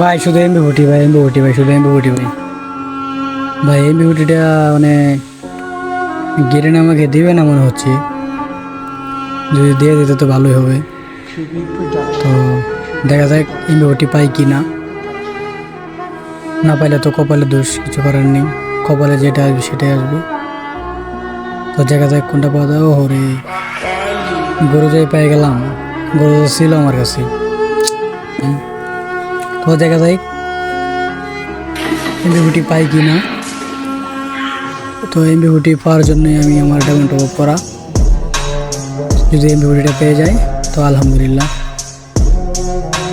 ভাই, শুধু এমবি ভুটি ভাই এমবি ভুটি ভাই, শুধু এমবি ভুটি ভাই। ভাই এমবি ভুটিটা মানে গেরেন আমাকে দিবে না মনে হচ্ছে? যদি দিয়ে দিতে তো ভালোই হবে। তো দেখা যাক এমবি ভুটি পাই কি না। না পাইলে তো কপালে দোষ, কিছু করার নেই। কপালে যেটা আসবে, সেটাই আসবে। তো দেখা যাক কোনটা পাওয়া যায়। ও রে, গরু যাই পেয়ে গেলাম। গরু ছিল আমার কাছে। তো দেখা যায় এমবিবিটি পাই কি না? তো এমবিবিটি পাওয়ার জন্যই আমি আমার ডাউন টপ করা। যদি এমবিবিটিটা পেয়ে যায়, তো আলহামদুলিল্লাহ।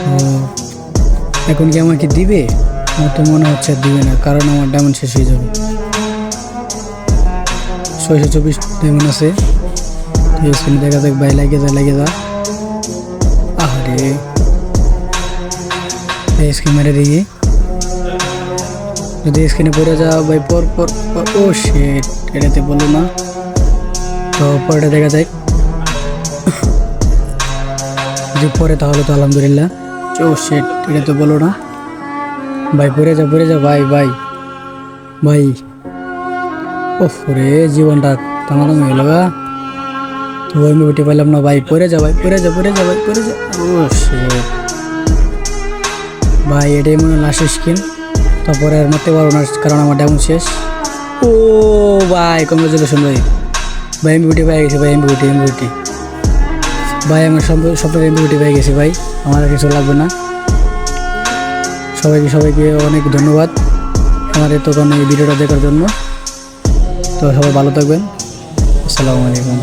তো এখন কি আমাকে দিবে? আমার তো মনে হচ্ছে দিবে না, কারণ আমার ডায়মন্ড শেষ হয়ে যাবে। ছয়শো চব্বিশ ডায়মন্ড আছে। দেখা যাক, ভাই লাগে যা লাগে যা। আরে স্ক্রিন মেরে দেখি যদি স্ক্রিনে পড়ে যাও, ভাই, পর পর ও শেট এটাতে বলো না। তো পরেটা দেখা যায় যদি পরে তাহলে তো আলহামদুলিল্লাহ। ও শেট এটা তো বলো না। ভাই, পড়ে যা পড়ে যা ভাই ভাই ভাই। ও রে, জীবনটা টানাটানি হয়ে গা। তো আমি উঠে পাইলাম না, ভাই, পড়ে যা ভাই, পড়ে যা পড়ে যা ভাই, পড়ে যা ও শেট ভাই, এটাই মনে হয় লাস্ট স্কিন তারপরে আর মারতে পারব না, কারণ আমার ডাউন শেষ। ও ভাই কংগ্রেচুলেশন ভাই। ভাই এম বিউটি পেয়ে গেছি ভাই এম বিউটি এম বিউটি ভাই, আমার সব সব এম বিউটি পেয়ে গেছি ভাই। আমার কিছু লাগবে না। সবাইকে সবাইকে অনেক ধন্যবাদ আমার এতক্ষণ এই ভিডিওটা দেখার জন্য। তো সবাই ভালো থাকবেন। আসসালামু আলাইকুম।